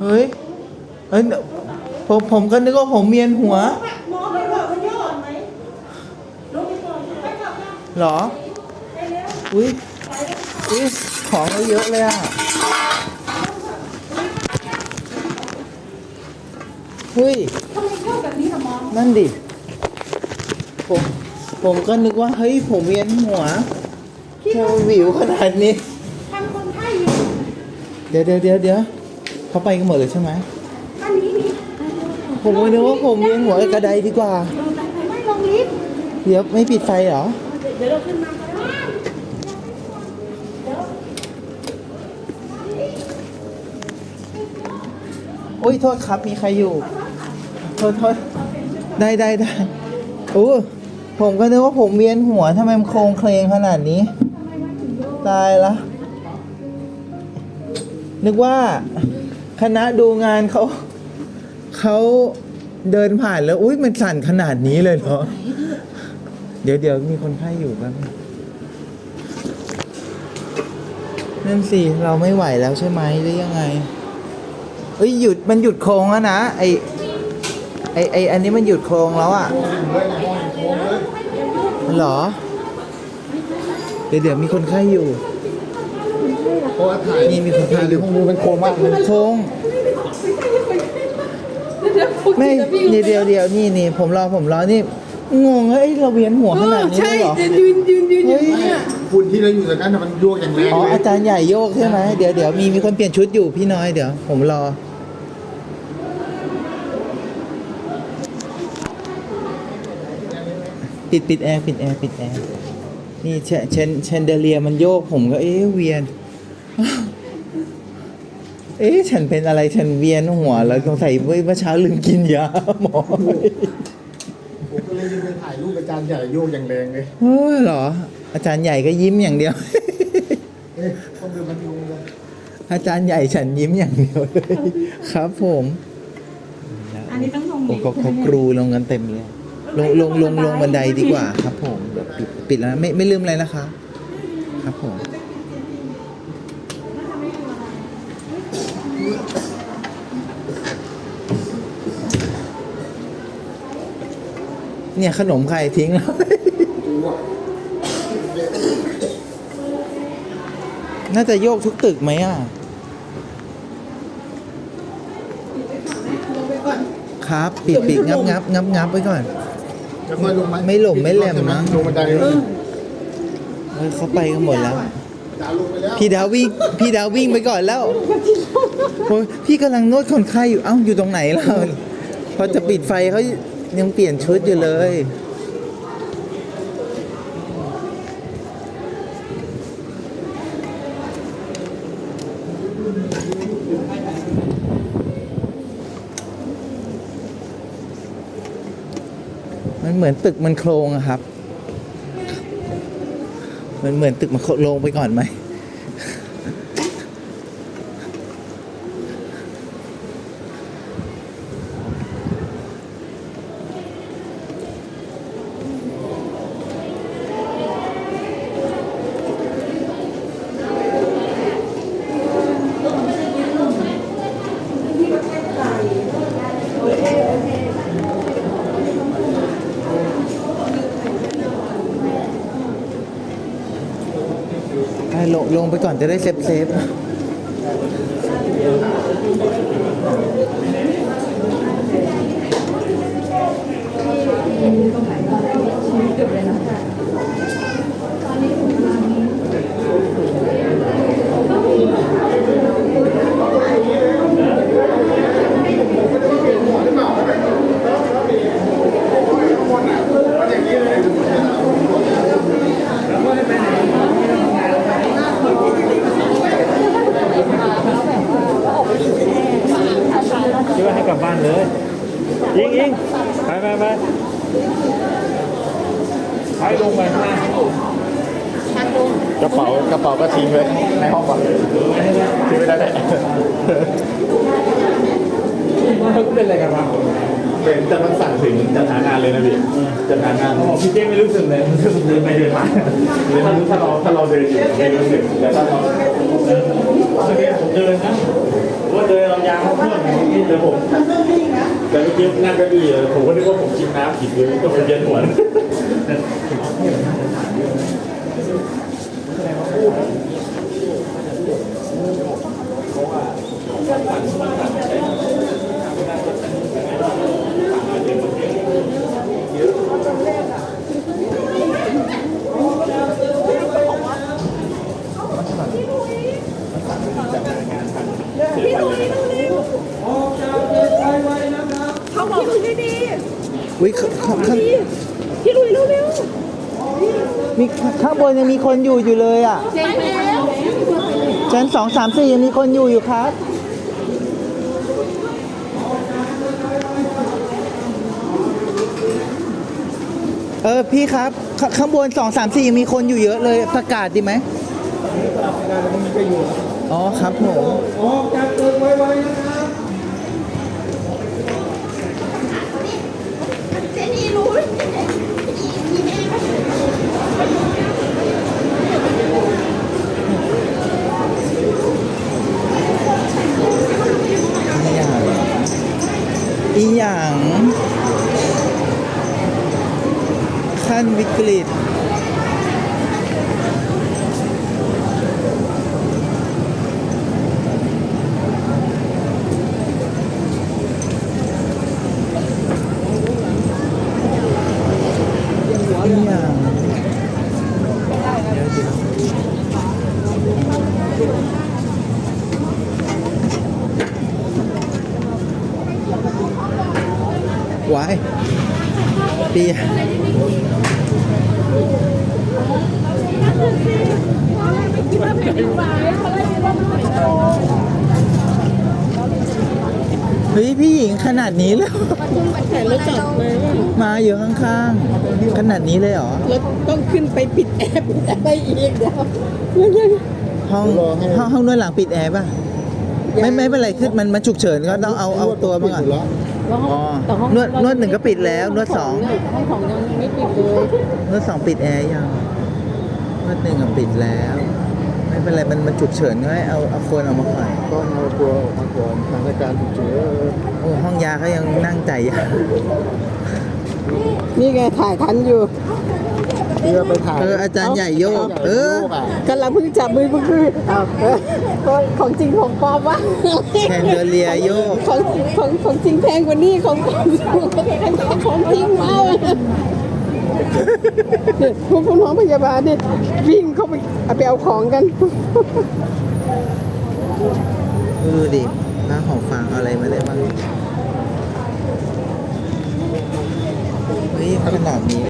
เฮ้ยเฮ้ยผมผมก็นึกว่าผมเวียนหัว หมอไปบอกมันเยอะไหมลงไปก่อนไปกลับนะเหรอ ไปแล้วอุ้ยอุ้ยของเราเยอะเลยอะเฮ้ยทำไมเข้าแบบนี้ล่ะหมอนั่นดิ ผม ผมก็นึกว่า เฮ้ย ผมเวียนหัวเทววิวขนาดนี้ ทำคนไข้อยู่ เดี๋ยวเดี๋ยวเดี๋ยวเดี๋ยว เขาไปกันหมดเลยใช่ไหมอันนี้มีผมก็นึกว่าผมเวียนหัวกระไดดีกว่า ไม่ลงลิฟต์เดี๋ยวไม่ปิดไฟเหรอ เดี๋ยวเราขึ้นมาก็ได้โอ้ยโทษครับมีใครอยู่ โทษโทษได้ได้ได้โอ้ผมก็นึกว่าผมเวียนหัวทำไมมันโครงเคลงขนาดนี้ ตายละนึกว่า คณะดูงานเขาเขาเดินผ่านแล้วอุ้ยมันสั่นขนาดนี้เลยเหรอ เดี๋ยวเดี๋ยวมีคนไข้อยู่บนึงนั่นสิ เราไม่ไหวแล้วใช่ไหมหรือยังไงเฮ้ยหยุดมันหยุดโครงแล้วนะไอไอไออันนี้มันหยุดโครงแล้วอะเหรอ เดี๋ยวเดี๋ยวมีคนไข้อยู่ เพราะว่าถ่ายนี่มีคนถ่ายหรือของมือมันโค้งมากเลยโครงไม่เดี๋ยวเดี๋ยวเดี๋ยวนี่นี่ผมรอผมรอนี่งงเฮ้ยเราเวียนหัวขนาดนี้เลยเหรอยืนยืนยืนเฮ้ยฝุ่นที่เราอยู่ตรงนั้นน่ะมันยั่วอย่างแรงอ๋อเลยอาจารย์ใหญ่โยกใช่ไหมเดี๋ยวเดี๋ยวมีมีคนเปลี่ยนชุดอยู่พี่น้อยเดี๋ยว ผมรอปิดปิดแอร์ปิดแอร์ปิดแอร์นี่เชนเชนเชนเดเลียมันโยกผมก็เอ๊ะเวียน เอ๊ะฉันเป็นอะไรฉันเวียนหัวแล้วสงสัยเมื่อเช้าลืมกินยาหมอผมก็เลยยืนไปถ่ายรูปอาจารย์ใหญ่โยกอย่างแรงเลยเฮ้ยเหรอ อาจารย์ใหญ่ก็ยิ้มอย่างเดียว เอ๊ะต้องดูมันลงเลยอาจารย์ใหญ่ฉันยิ้มอย่างเดียวเลยครับผมอันนี้ต้องลงโอ้ลิฟต์เขาเขากรูลงกันเต็มเลยลงลงลงลงบันไดดีกว่าครับผมเดี๋ยวปิดปิดแล้วนะไม่ไม่ลืมอะไรนะคะ ครับผม เนี่ยขนมใครทิ้งแล้ว น่าจะโยกทุกตึกไหมอะ ครับปิดปิดงับงับงับงับไว้ก่อนแล้วค่อยลงาไม่หลงไม่แหลมมั้งลงบันไดเลยเออเขาไปกันหมดแล้ว ดาวลงไปแล้วพี่ดาววิ่งพี่ดาววิ่งไปก่อนแล้วโอ้ยพี่กำลังนวดคนไข้อยู่เอ้าอยู่ตรงไหนล่ะพอจะปิดไฟเขา ยังเปลี่ยนชุดอยู่เลย มันเหมือนตึกมันโครงอะครับเหมือนเหมือนตึกมันโครงไปก่อนไหม ลงไปก่อนจะได้เซฟเซฟคิดว่าให้กลับบ้านเลย ยิงยิงไปไปไปไปลงไปข้างล่างกระเป๋ากระเป๋าก็ทิ้งไว้ในห้องก่อนทิ้งไว้ได้เลยเป็นอะไรกันวะเป็นจะมันสั่งถึงจะหางานเลยนะพี่จะหางานเขาบอกพี่เจ๊ไม่รู้สึกเลยรู้สึกเดินไปเดินมาเลยไม่รู้ถ้าเราถ้าเราเดินอยู่ไม่รู้สึกแต่ถ้าเราเออโอเคผมเดินนะ ผมว่าเดินเรายางเพื่อนผมกินแต่ผมแต่เมื่อกี้นั่งก็ดีเลยผมก็นึกว่าผมกินน้ำผิดเลยก็ไปเวียนหัวเขาบอกพี่ลุยดี วิข้างข้างๆพี่ลุยเร็วมีข้างบนยังมีคนอยู่อยู่เลยอะๆไปแล้วชั้นสองสามสี่ยังมีคนอยู่อยู่ครับเออพี่ครับขข้างบนสองสามสี่ยังมีคนอยู่เยอะเลยประกาศดีไหมอ๋อครับผมเจนี่รู้ อีหยัง ขั้นวิ ปียเฮ้ยพี่หญิงขนาดนี้เลยเหรอแต่รถจอดมามาอยู่ข้างๆ ขนาดนี้เลยเหรอรถต้องขึ้นไปปิดแอร์ปิดแอร์ไปอีกเดี๋ยวยังห้องห้องห้องนวดหลังปิดแอร์ป่ะ ไม่ไม่เป็นไรขึ้นมันมันฉุกเฉินก็ต้องเอาเอาตัวมาก่อน แล้วห้องอ๋อแต่ห้องนวดนวดหนึ่งก็ปิดแล้วนวดสอง ห้องสองยังไม่ปิดเลยนวดสองปิดแอร์ยังนวดหนึ่งอะปิดแล้ว ไม่เป็นไรมันมันฉุกเฉินก็ให้เอาเอาคนเอามาก่อนต้องเอาตัวออกมาก่อนสถานการณ์ฉุกเฉินโอ้ห้องยาเขายังนั่งใจายยานี่ไงถ่ายทันอยู่ เพื่อไปถ่ายเอออาจารย์ใหญ่โยก เออโยกอะกำลังเพิ่งจับมือเพิ่งคืออ้าวเออของจริงของปลอมวะแคนเดอเลียโยก ของของของจริงแพงกว่านี้ของปลอมของจริงมากเนี่ยพวกน้องพยาบาลเนี่ยวิ่งเข้าไปเอาไปเอาของกันดูดิน้าของฟังเอาอะไรมาได้บ้างเฮ้ยขนาดนี้